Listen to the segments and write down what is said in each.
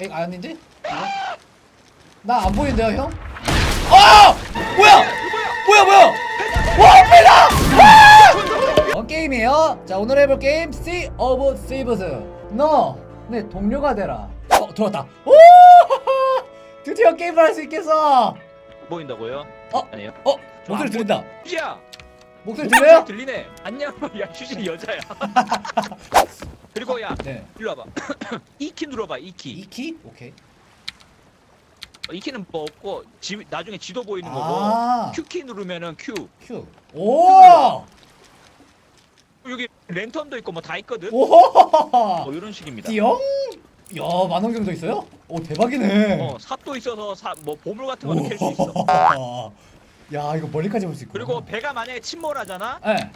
에 아닌데? 나 안 보이는데요 형? 아! 뭐야? 뭐야 뭐야? 와 빼다! 와! 어 게임이에요. 자 오늘 해볼 게임 Sea of Thieves. 너내 동료가 되라. 어 들어왔다. 오! 드디어 게임을 할 수 있겠어. 보인다고요? 어? 아니요. 어 목소리 들린다. 휴지야. 목소리 들려요? 들리네. 안녕. 야 휴지 여자야. 그리고 야 네. 일로 와봐. 이 키 눌러봐. 이 키. 이 키? 오케이. 이 키는 뭐 없고 지, 나중에 지도 보이는 거고. 아 Q 키 누르면은 Q. Q. 오! 여기 랜턴도 있고 뭐 다 있거든. 오! 뭐 이런 식입니다. 띠용? 야 만원경도 있어요? 오 대박이네. 어 삽도 있어서 사, 뭐 보물 같은 거도 캘 수 있어. 오. 야 이거 멀리까지 볼 수 있고. 그리고 배가 만약에 침몰하잖아. 예.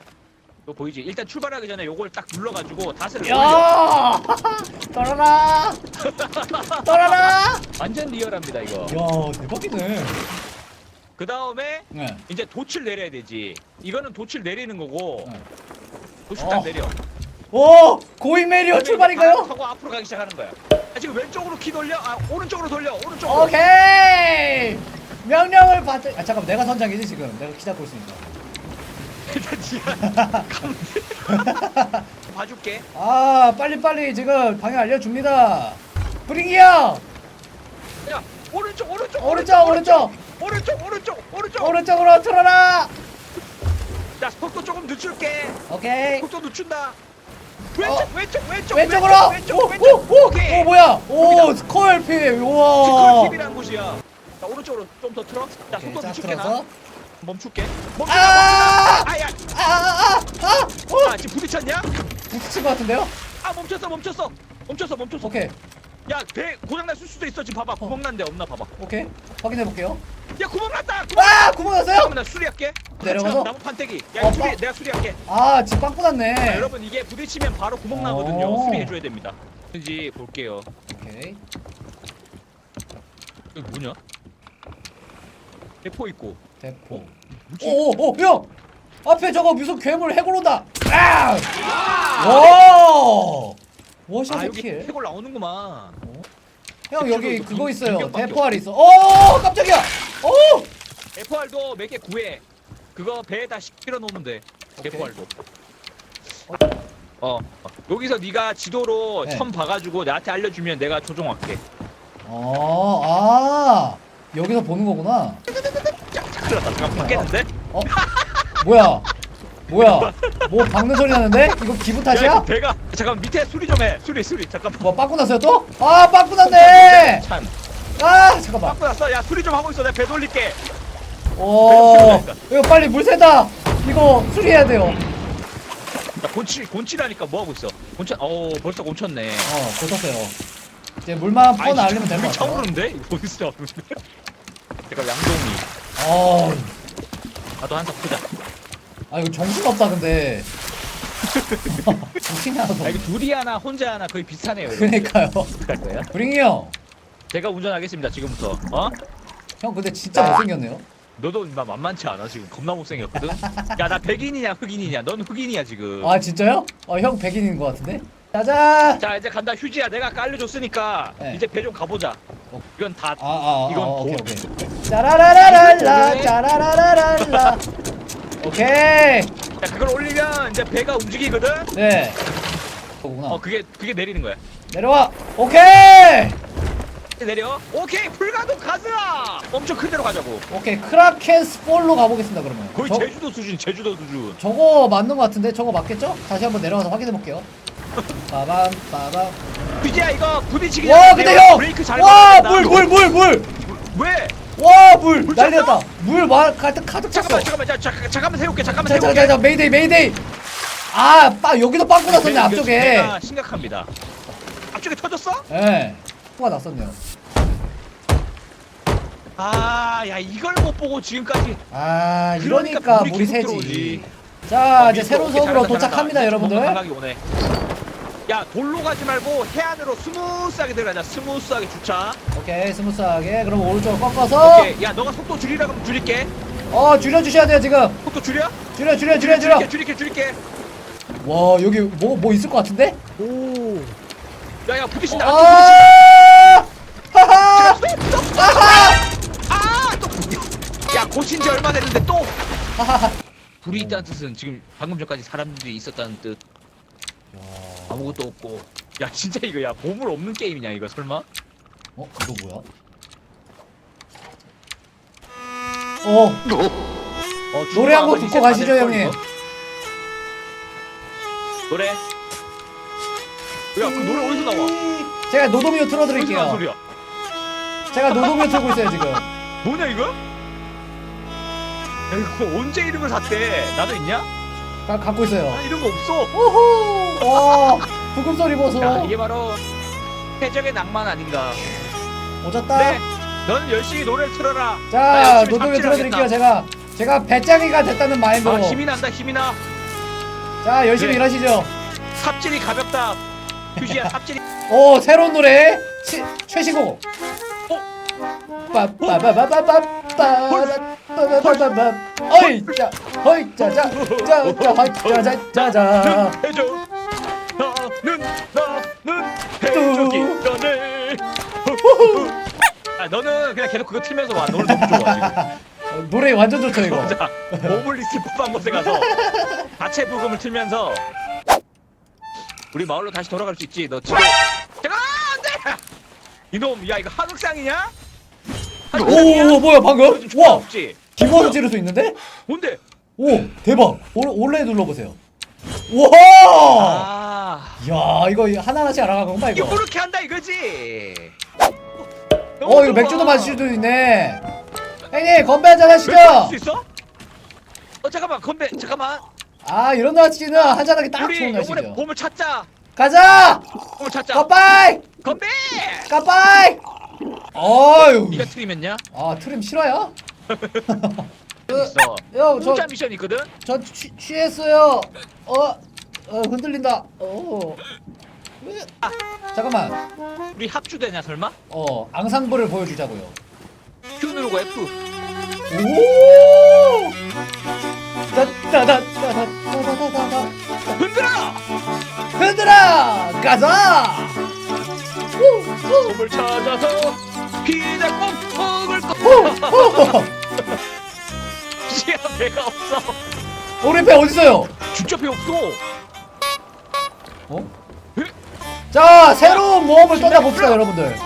이거 보이지? 일단 출발하기 전에 요걸 딱 눌러가지고 닷을 올려. 야! 떨어라! 떨어라! 완전 리얼합니다 이거. 야 대박이네. 그 다음에 네. 이제 돛을 내려야 되지. 이거는 돛을 내리는 거고 네. 어. 딱 내려. 오 고인 메리오 출발인가요? 하고 앞으로 가기 시작하는 거야. 아, 지금 왼쪽으로 키 돌려. 아 오른쪽으로 돌려. 오른쪽으로. 오케이. 명령을 받. 아 잠깐 만 내가 선장이지 지금. 내가 키 잡고 있으니까. 봐줄게. 아 빨리 빨리 지금 방향 알려줍니다. 브링이 형야 오른쪽 오른쪽 오른쪽 오른쪽 오른쪽 오른쪽 오른쪽. 오른쪽으로 틀어라. 자 속도 조금 늦출게. 오케이. 속도 늦춘다. 왼쪽 어. 왼쪽 왼쪽 왼쪽으로. 왼쪽 왼쪽. 오오오 오케이. 오, 뭐야? 오 스코일피. 우와. TV라는 곳이야. 자 오른쪽으로 좀 더 틀어. 자 오케이, 속도 자 늦출게 나. 틀어서. 멈출게. 멈춘다. 아! 아야. 아 아 아 아! 아 지금 부딪혔냐? 부딪힌 것 같은데요? 아 멈췄어 멈췄어. 멈췄어 멈췄어. 오케이 야배 고장 났을 수도 있어 지금 봐봐 구멍 난데 없나 봐봐. 오케이 확인해 볼게요. 야 구멍 났다. 구멍. 아 구멍 났어요? 잠깐만 나 수리할게. 내려가서? 잠깐, 나무 판때기. 야 어, 이거 수리 빠- 내가 수리할게. 아집 빵꾸 자, 났네. 여러분 이게 부딪히면 바로 구멍 오. 나거든요. 수리해줘야 됩니다. 뭔지 볼게요. 오케이. 이거 뭐냐? 대포 있고. 대포. 뭐지? 오오 형. 앞에 저거 무슨 괴물 해골 온다. 아! 와! 워샷 아 여기 킬. 해골 나오는구만. 형 여기 대포도 그거 빈- 있어요. 빈병밖에 대포알 있어. 오 깜짝이야. 오. 대포알도 몇 개 구해. 그거 배에다 실어 놓으면 돼. 대포알도. 어. 어. 여기서 네가 지도로 네. 선 봐가지고 나한테 알려주면 내가 조종할게. 어, 아 여기서 보는 거구나. 잠깐 바뀌었는데? 어? 뭐야? 뭐야? 뭐 박는 소리 나는데? 이거 기분 야, 탓이야? 이거 배가 잠깐 밑에 수리 좀 해. 수리 수리. 잠깐만. 뭐 빠꾸 났어요 또? 아 빠꾸 났네! 참. 아 잠깐만. 바꿔 났어. 야 수리 좀 하고 있어. 내가 배 돌릴게. 오 이거 빨리 물 새다. 이거 수리해야 돼요. 야 곤치 곤치라니까 뭐 하고 있어? 곤치. 어 벌써 곤쳤네. 어 고쳤어요. 이제 물만 퍼 날리면 될것 물이 같아요. 차오르는데? 이거 어디서? 잠깐 양동이. 어, 나도 한턱 크자. 아 이거 정신 없다 근데. 정신이 하나도 아 이거 없네. 둘이 하나 혼자 하나 거의 비슷하네요. 그러니까요. 갈 거야? 브링이 형. 제가 운전하겠습니다 지금부터. 어? 형 근데 진짜 못생겼네요. 너도 나 만만치 않아 지금 겁나 못생겼거든. 야 나 백인이냐 흑인이냐? 넌 흑인이야 지금. 아 진짜요? 어 형 백인인 것 같은데? 짜잔! 자 이제 간다 휴지야 내가 아까 알려줬으니까 네. 이제 배 좀 가보자. 어. 이건 다. 아, 아, 이건 아, 오케이, 돈. 오케이. 짜라라라랄라, 네. 짜라라라랄라. 오케이. 자 그걸 올리면 이제 배가 움직이거든. 네. 그거구나. 어 그게 그게 내리는 거야. 내려와. 오케이. 내려. 오케이 불가동 가즈아. 엄청 큰 데로 가자고. 오케이. 크라켄 스폴로 가보겠습니다, 그러면. 거의 저, 제주도 수준 제주도 수준. 저거 맞는 것 같은데? 저거 맞겠죠? 다시 한번 내려가서 확인해 볼게요. 빠밤, 빠밤. 휴지야 이거 부딪히기 와, 근데 형! 브레이크 잘 와, 밟아야 물, 된다. 물, 물, 물! 왜? 와, 물! 물 난리 찼어? 났다. 물 말, 가득, 가득 찼어. 잠깐만 잠깐만 자, 자, 잠깐만 세울게 잠깐만 자, 자, 세울게. 자, 자, 메이데이, 메이데이. 아, 빠, 여기도 빵꾸 났었네, 이거 앞쪽에. 심각합니다. 앞쪽에 터졌어? 예. 네. 코가 났었네요. 아, 야 이걸 못 보고 지금까지. 아 그러니까 이러니까 물이 물이 계속 새지 들어오지. 자 어, 이제 새로운 섬으로 잘한다, 도착합니다 잘한다. 여러분들 감각이 오네. 야 돌로 가지 말고 해안으로 스무스하게 들어가자. 스무스하게 주차. 오케이 스무스하게 그럼 오른쪽으로 꺾어서 오케이. 야 너가 속도 줄이라 그러면 줄일게. 어 줄여주셔야 돼요 지금 속도 줄여? 줄여 줄여 줄여 줄여 줄일게 줄일게 줄일게. 와 여기 뭐 뭐 있을 것 같은데 오. 야야 부딪힌다. 아 아하! 아또야 고친 지 얼마 됐는데 또 하하하. 불이 있다는 뜻은 지금 방금 전까지 사람들이 있었다는 뜻 아무것도 없고. 야 진짜 이거 야 보물 없는 게임이냐 이거 설마? 어, 이거 뭐야? 어, 어, 노래 한곡 죽으면 듣고 가시죠, 형님. 노래? 야 그 노래 어디서 나와? 제가 노동요 어디서 나는 틀어드릴게요. 소리야? 제가 노동요 틀고 있어요, 지금. 뭐냐 이거? 야 이거 언제 이런 걸 샀대? 나도 있냐 가, 갖고 있어요. 나 이런 거 없어 오호! 와, 부금 소리 보소. 야 이게 바로 해적의 낭만 아닌가 오졌다. 그래 너는 열심히 노래 를 틀어라 나 자, 열심히 노동요 삽질하겠다. 틀어드릴게요, 제가. 제가 배짱이가 됐다는 마인드로. 아 힘이 난다 힘이 나 자, 열심히 그래. 일하시죠. 삽질이 가볍다 휴지야 삽질이 오, 새로운 노래. 치, 최신곡. 어? 빠빠바바바바 바바바바바바 어이 자 어이 짜자 짜자 어이 짜자 짜자. 해적 나는 나는 해적이라네 아 너는 그냥 계속 그거 틀면서 와. 노래 너무 좋아 지금. 어, 노래 완전 좋죠 이거. 자 모블리스 푸한 곳에 가서 자체 부금을 틀면서 우리 마을로 다시 돌아갈 수 있지. 너 지금 잠깐! 안돼! 이놈 야 이거 하극상이냐? 오 뭐야 방금? 와. 없지 기모로 지를 수 있는데? 뭔데? 오 대박. 올, 올레 눌러보세요. 와! 아. 야 이거 하나하나씩 알아가는구만 이거? 이거 그렇게 한다 이거지? 어 이거 맥주도 마실 수도 있네. 형님 건배 한잔 하시죠. 맥주 수 있어? 어 잠깐만 건배 잠깐만. 아 이런 날씨는 한잔하기 딱 우리 좋은 날씨죠. 보물 찾자. 가자! 보물 찾자. 깜빠이! 건배! 깜빠이! 어유 네가 트림했냐? 아 트림 싫어요? 있어 형, 저, 공짜 미션 있거든? 저 취, 취했어요. 어, 어 흔들린다. 어. 으, 아, 잠깐만. 우리 합주되냐 설마? 어, 앙상블을 보여주자고요. Q 누르고 F 오! 따따따따따따따따. 흔들어! 흔들어! 가자! 후, 후, 보물 찾아서 피자 꼭 먹을 거 후, 후. 배가 없어 우리 배 어딨어요? 진짜 배 없어 어? 자, 새로운 모험을 떠나봅시다, 여러분들.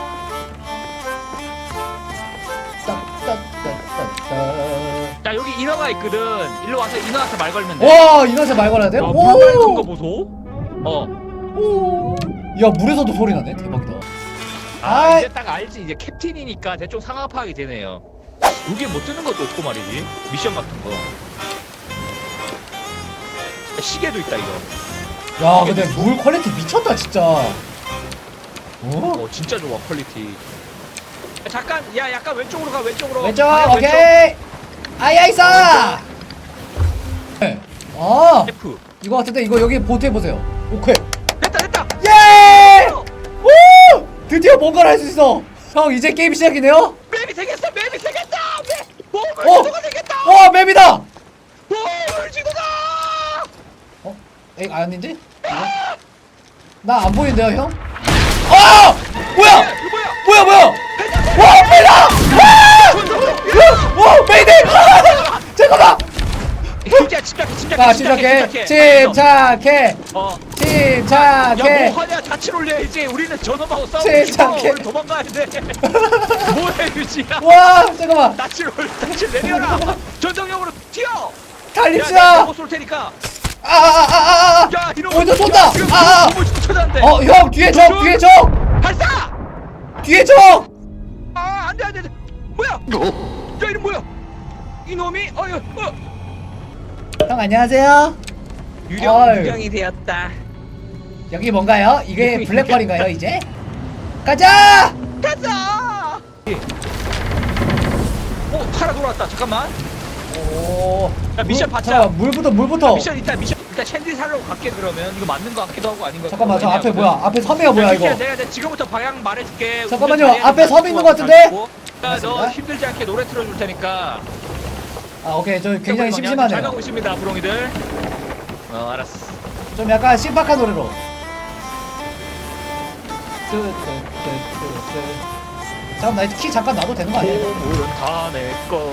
따따따따따. 자 여기 인어가 있거든 일로 와서 인어한테 말 걸면 돼 와, 이나서 말 걸어야 돼? 와, 물 맑은 거 오! 보소 어 오! 야, 물에서도 소리 나네. 대박이다. 아, 아. 이제 딱 알지 이제 캡틴이니까 대충 상황 파악이 되네요 여기에 못 뜨는 것도 없고 말이지 미션 같은 거 시계도 있다 이거 야, 근데 물 퀄리티 미쳤다, 진짜. 어? 어 진짜 좋아 퀄리티 야, 잠깐 야 약간 왼쪽으로 가 왼쪽으로 왼쪽, 방향 오케이. 아이아이 싸! 네. 아, F 이거 같은데, 이거 여기 보트 해 보세요. 오케이. 됐다 됐다 예! 오! 드디어 뭔가를 할 수 있어. 형, 이제 게임 시작이네요? 맵이 생겼어 맵이 생겼다 맵 어? 생겼다 와, 맵이다! 보물 지도다 어? 에이, 아닌데? 나 안 보이는데요, 형? 아! 뭐야! 이거 뭐야 뭐야, 뭐야! 와, 메이다! 와! 와, 메이데이! 아! 잠깐만! 진짜 침착해 침착해 아, 침착해. 침착해. 어 침착해. 야뭐 하냐 자취 올려야지 우리는 저놈하고 싸우고 침착해. 싶어 우리 도망가야 돼 뭐해 유지야 와, 잠깐만. 낯을 올 낯을 내려라 전정형으로 튀어 야, 내가 달립시다. 보고 쏠 테니까 아, 아, 아, 아, 아. 야 이놈 어디서 쏜다. 지금 아, 아. 보물 지도 찾았는데 어, 형, 뒤에 적, 뒤에 적! 발사 뒤에 적! 아 안 돼 안돼 뭐야 야 이놈 뭐야 이놈이 어휴 어 형, 안녕하세요. 유령 어이. 유령이 되었다 여기 뭔가요? 이게 블랙펄인가요, 이제? 가자! 가자 어 타라 돌아왔다 잠깐만 오. 야, 미션 물- 받자. 잠깐만, 물부터, 물부터. 미션 일단 미션 일단 챈디 살려고 갈게 그러면 이거 맞는 거 같기도 하고 아닌 거 잠깐만, 저 앞에. 뭐야? 앞에 섬이가 뭐야, 야, 이거? 내가, 내가 지금부터 방향 말해줄게 잠깐만요, 운전 앞에 섬 있는 것 같은데? 잘하고. 야, 너 맞습니다. 힘들지 않게 노래 틀어줄 테니까 아, 오케이. 저 굉장히 잘 심심하네요. 가고 있습니다 부롱이들 어 알았어 좀 약간 신박한 노래로. 뜨, 뜨, 뜨, 뜨, 뜨. 잠깐 나 이제 키 잠깐 놔도 되는 거 아니야? 보물은 다 내꺼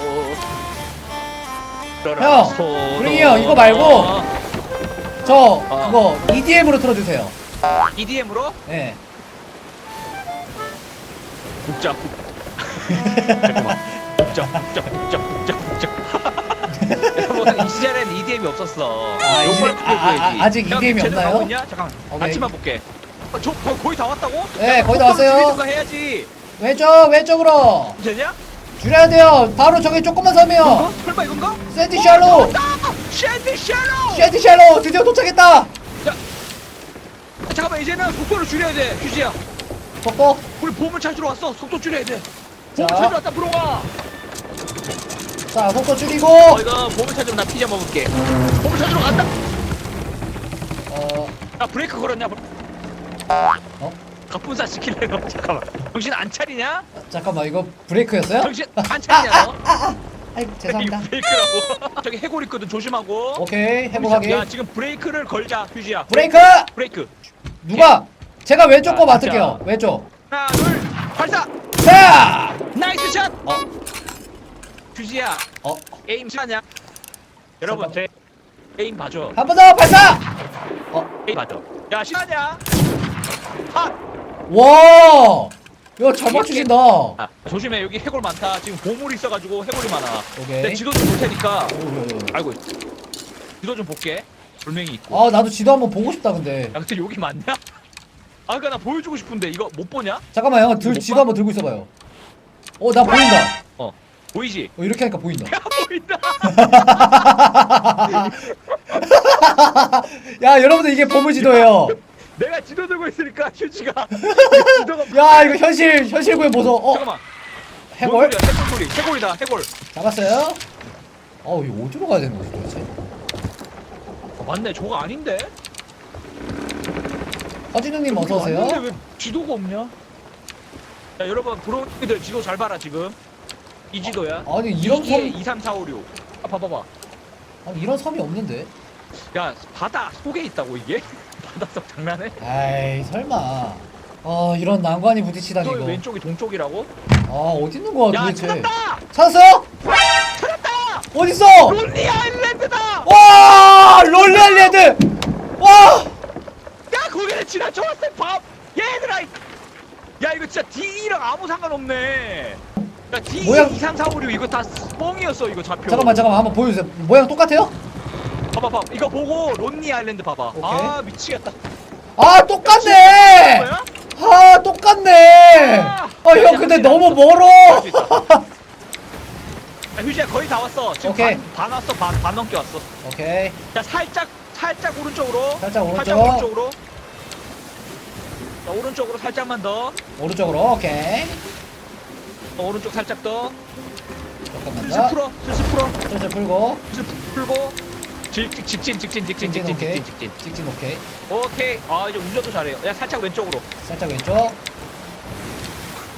형, 브링이 형, 이거 말고. 저 어. 그거 EDM으로 틀어주세요. EDM으로 예. 국자 잠깐만 국자 국자 국자 국자 국자 여러분 이 시절에는 EDM이 없었어 아, 이제- 아, 아, 아, 아직 형, EDM 이 없나요? 가고 있냐? 잠깐 오케이. 아침만 볼게 어, 저 거, 거의 다 왔다고? 네, 거의 다 왔어요. 줄이든가 해야지 왼쪽 왼쪽으로 되냐? 줄여야 돼요. 바로 저기 조금만 서면? 설마 이건가? 샌디 샬로 샌디 샬로 샌디 샬로 드디어 도착했다. 아, 잠깐만 이제는 속도를 줄여야 돼 휴지야 속도 우리 보물 찾으러 왔어 속도 줄여야 돼 보물 자. 찾으러 왔다 불어와 자 속도 줄이고 어 이거 보물 찾으면 나 피자 먹을게 보물 찾으러 간다 어아 브레이크 걸었냐 어? 갑분싸 시킬래 너 잠깐만 정신 안 차리냐? 잠깐만 이거 브레이크였어요? 정신 안 차리냐 너? 아이고 이거 죄송합니다. 브레이크라고 저기 해골 있거든 조심하고 오케이 야 지금 브레이크를 걸자 휴지야 브레이크 브레이크 누가 제가 왼쪽 거 아, 맡을게요. 진짜. 왼쪽. 하나 둘 발사 자. 나이스 샷 어 휴지야 어. 에임 시간이야 여러분 제 에임 봐줘 한 번 더 발사. 어. 에임 봐줘 야 시간이야 아! 와. 이거 잘 맞추신다. 아 조심해 여기 해골 많다 지금 보물이 있어가지고 해골이 많아 오케이. 내 지도 좀 볼 테니까. 아이고 지도 좀 볼게 돌멩이 있고 아 나도 지도 한번 보고 싶다 근데. 야 근데 여기 맞냐? 아 그니까 나 보여주고 싶은데 이거 못 보냐? 잠깐만 형 들, 못 지도 봐? 한번 들고 있어봐요. 어 나 보인다. 어 보이지? 어, 이렇게 하니까 보인다. 야 보인다 야 여러분들 이게 보물 지도예요. 내가 지도 들고 있으니까 휴지가 지도가 야 이거 현실 현실 구현 보소. 어 잠깐만 해골 뭔 소리야? 해골 소리 해골이다 해골 잡았어요. 어우 이거 어디로 가야 되는 거지 도대체? 어, 맞네 저거 아닌데? 허진우님 어서 오세요. 맞는데 왜 지도가 없냐? 야 여러분 브로이들 지도 잘 봐라 지금 이 지도야 아니 이런 섬 2, 3, 4, 5, 6 아 봐봐봐 아니 이런 섬이 없는데. 야 바다 속에 있다고 이게? 바닷속 장난해? 아이 설마. 아 이런 난관이 부딪히다니 저 이거. 왼쪽이 동쪽이라고? 아 어디 있는 거야 야 도대체? 찾았다! 찾았어요? 찾았다! 어딨어? 론리 아일랜드다! 와 롤리 알레드. 와. 야 거기는 지나쳐왔어 밥! 얘들아! 이- 야 이거 진짜 D랑 아무 상관없네 야 D 모양- 2, 3, 4, 5, 6 이거 다 뻥이었어 이거 좌표 잠깐만 잠깐만 한번 보여주세요. 모양 똑같아요? 봐봐 봐 봐 이거 보고 론리 아일랜드 봐봐. 아 미치겠다 아 똑같네. 뭐야? 아 똑같네. 아, 아형 근데 너무 멀어. 할수 있다. 야, 휴지야 거의 다 왔어 지금 오케이. 반, 반 왔어 반, 반 넘게 왔어 오케이. 자 살짝 살짝 오른쪽으로 살짝 오른쪽. 살짝 오른쪽으로 자, 오른쪽으로 살짝만 더 오른쪽으로 오케이. 어, 오른쪽 살짝 더 잠깐만 슬슬 더. 풀어 슬슬 풀어 슬슬 풀고. 슬슬 풀고 직, 직, 직진 직진 직진 직진 직진 오케이. 직진 직진 직진 오케이. 오케이 아 이제 운전도 잘해요 야 살짝 왼쪽으로 살짝 왼쪽.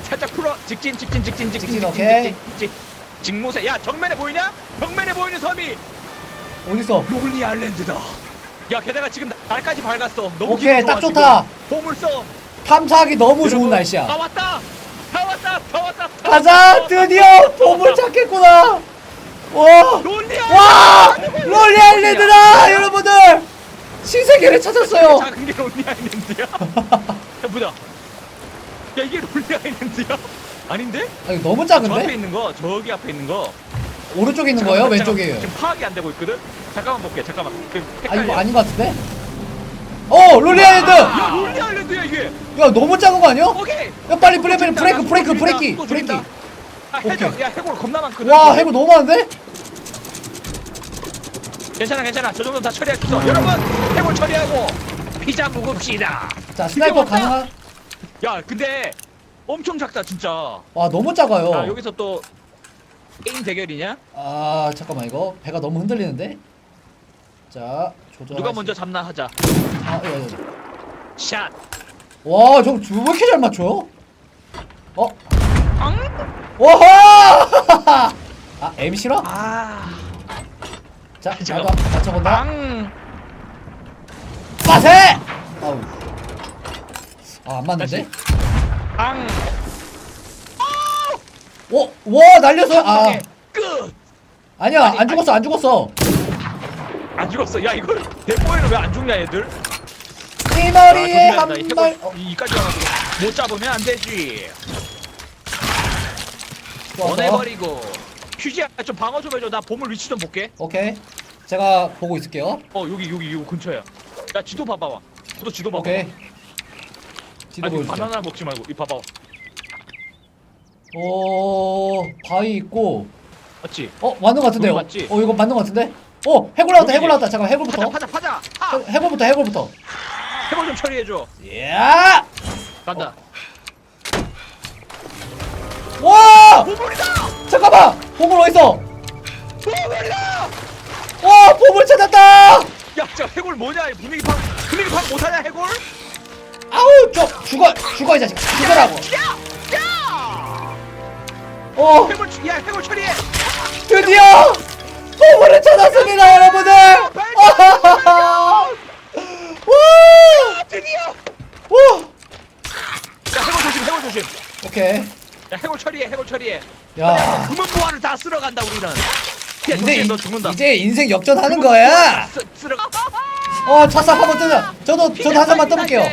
살짝 풀어 직진 직진 직진 직진 직진, 직진 오케이. 직진 직모세 야 정면에 보이냐? 정면에 보이는 섬이 어딨어? 롤리 아일랜드다 야 게다가 지금 날까지 밝았어 너무 오케이, 기분 딱 좋아, 좋다. 지금. 보물섬 탐사하기 너무 좋은 날씨야. 다 왔다 다 왔다 다 왔다 다 가자 드디어 보물 찾겠구나. 와. 와 롤리 아일랜드다 여러분들 신세계를 찾았어요. 작은 게 롤리 아일랜드야 야 보자 야 이게 롤리 아일랜드야 아닌데? 아, 이거 너무 저 앞에 작은데? 있는 거 저기 앞에 있는 거 오른쪽에 있는 거예요? 잠깐만, 왼쪽이에요? 지금 파악이 안 되고 있거든 잠깐만 볼게 잠깐만 그, 아 이거 헷갈려. 아닌 것 같은데? 어 롤리 아일랜드! 야 롤리 아일랜드야 이게 야 너무 작은 거 아니야? 오케이 야 빨리 브레이크 또 브레이크 브레이크 또 브레이크 브레이크. 아 오케이. 야 해골 겁나 많거든 와 해고 너무 많은데? 괜찮아 괜찮아 저 정도 다 처리할 수 있어 여러분 해골 처리하고 피자 먹읍시다 자 스나이퍼 왔다. 가능한? 야 근데 엄청 작다 진짜 와 너무 작아요 자 여기서 또 게임 대결이냐 아 잠깐만 이거 배가 너무 흔들리는데? 자 조절 누가 먼저 잡나 하자 아 이거 이거 샷 와저 왜 이렇게 잘 맞춰요? 어? 앙? 와하! 아 M 싫어? 아 자 잠깐. 나도 한번 맞춰본다 앙! 빠세! 아우 아 안 맞는데? 앙! 오, 와 날렸어. 아, 한 방에 끝. 아니야, 아니, 안 죽었어, 안 죽었어. 안 죽었어. 야 이걸 대포에는 왜 안 죽냐 얘들? 이 아, 머리에 조심해야 한. 이. 해골 이- 이까지 와가지고 못 잡으면 안 되지. 좋았어. 보내버리고. 휴지야 좀 방어 좀 해줘. 나 보물 위치 좀 볼게. 오케이. 제가 보고 있을게요. 어 여기 여기 요 근처야. 야 지도 봐봐봐. 저도 지도 봐봐. 오케이. 지도 아니 보여주세요. 바나나 먹지 말고 이 봐봐. 오, 바위 있고. 맞지? 어, 맞는 것 같은데요. 여기 맞지? 어, 이거 맞는 것 같은데? 어, 해골 나왔다, 해골 나왔다. 잠깐, 파자 해골부터. 파자 파자. 하. 해- 해골부터, 해골부터. 해골 좀 처리해줘. 야! 간다. 와! 보물이다. 잠깐만! 보물 어딨어? 보물이다. 와, 보물 찾았다! 야 저 해골 뭐냐? 이 분위기 파 분위기 파 못하냐 해골? 아우, 저, 죽어, 죽어, 이 자식. 죽어라고. 야! 야! 어, 해골 처- 야 해골 처리해. 드디어! 보물을 찾았습니다, 여러분들! 아하하하! 와! 아, 드디어. 와! 야 해골 조심 해골 조심. 오케이. 야 해골 처리해 해골 처리해. 야. 금은 보화를 다 쓸어 간다 우리는. 야 이제, 너 죽는다. 이제 인생 역전하는 거야! 쓰, 쓸어. 어, 차싹 한번 뜨자. 저도, 저도 한 잔만 떠볼게요. 봐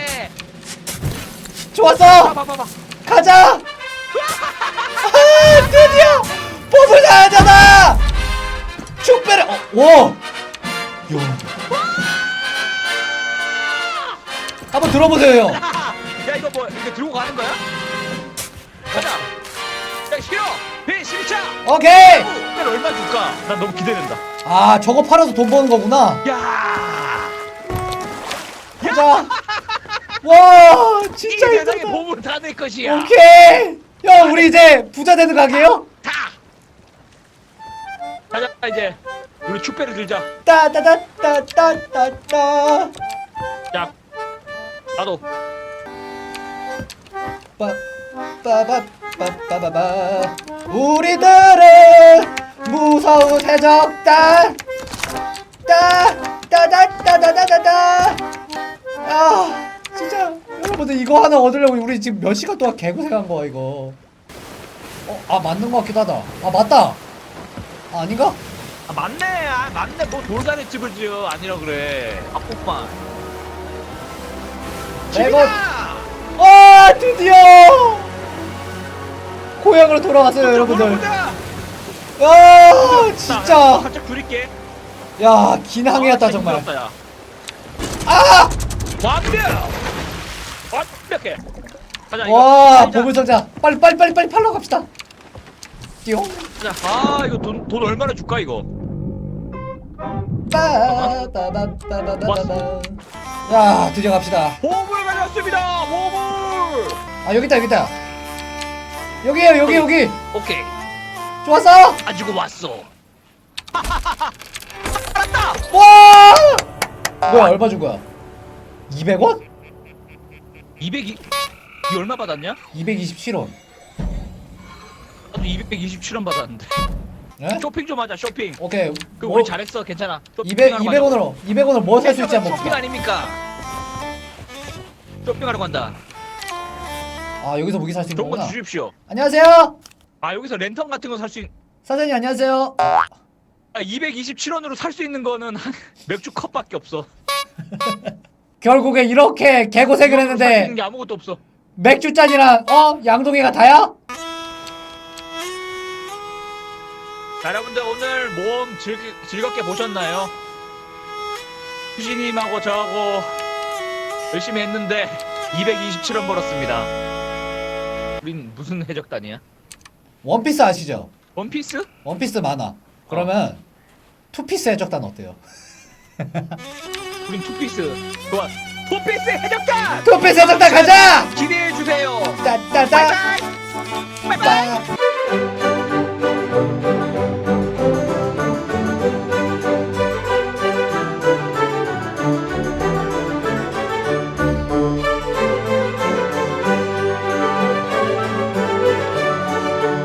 좋았어! 봐 봐봐. 가자! 아, 드디어! 보물 나잖아! 축배를, 어, 와! 야. 한번 들어보세요, 형. 야 이거 뭐 이거 들고 가는 거야? 가자. 야 싫어. 배 심차. 오케이! 이걸 얼마 줄까? 난 너무 기대된다. 아, 저거 팔아서 돈 버는 거구나. 야. 가자. 와, 이 진짜 세상에 힘들다. 보물 다내 것이야. 오케이. 형, 우리 이제 부자 되는 가게요? 다. 가자 이제 우리 축배를 들자. 따다다다다다다. 야. 나도. 빠, 빠바, 빠빠바바. 우리들은 무서운 해적단. 따, 따다다다다다다. 아, 진짜 여러분들 이거 하나 얻으려고 우리 지금 몇 시간 동안 개고생한 거야 이거. 어, 아 맞는 것 같기도 하다. 아 맞다. 아, 아닌가? 아 맞네. 아 맞네. 뭐 돌다리 집을 지어 아니라 그래. 아폭만. 레몬. 아 드디어 고향으로 돌아왔어요 여러분들. 아 진짜 살짝 줄일게. 야 긴항이었다 아, 정말. 힘들었다, 야. 아! 완벽. 완벽해. 가자. 이거. 와 가자. 보물상자 빨리 빨리 빨리 빨리 팔러 갑시다. 띠용. 가자. 아 이거 돈, 돈 얼마나 줄까 이거? 빠바바바바바바. 야 드디어 갑시다. 보물 가져왔습니다. 보물. 아 여기 있다 여기 있다. 여기에요 여기 여기. 오케이. 좋았어. 가지고 왔어. 알았다. 와! 뭐야 얼마 준 거야? 200원? 200이 이 얼마 받았냐? 227원. 나도 227원 받았는데. 네? 쇼핑 좀 하자. 쇼핑. 오케이. 그 뭐, 우리 잘했어. 괜찮아. 쇼핑 200 하러 200원으로 200원으로 뭐 살 수 있지 한번 쇼핑 봅시다. 아닙니까? 쇼핑하러 간다. 아 여기서 무기 살 수 있는 좋은 거 거구나. 주십시오. 안녕하세요. 아 여기서 랜턴 같은 거 살 수 있... 사장님 안녕하세요. 아, 227원으로 살 수 있는 거는 한 맥주 컵밖에 없어. 결국에 이렇게 개고생을 살수 있는 했는데 게 아무것도 없어. 맥주 잔이랑 어 양동이가 다야? 자, 여러분들 오늘 모험 즐, 즐겁게 보셨나요? 휴지님하고 저하고 열심히 했는데 227원 벌었습니다. 우린 무슨 해적단이야? 원피스 아시죠? 원피스? 원피스 많아. 그러면 투피스 해적단 어때요? 우린 투피스. 좋아. 투피스 해적단! 투피스 해적단 가자! 기대해주세요. 따따따 바이바이! 바이바이! 따.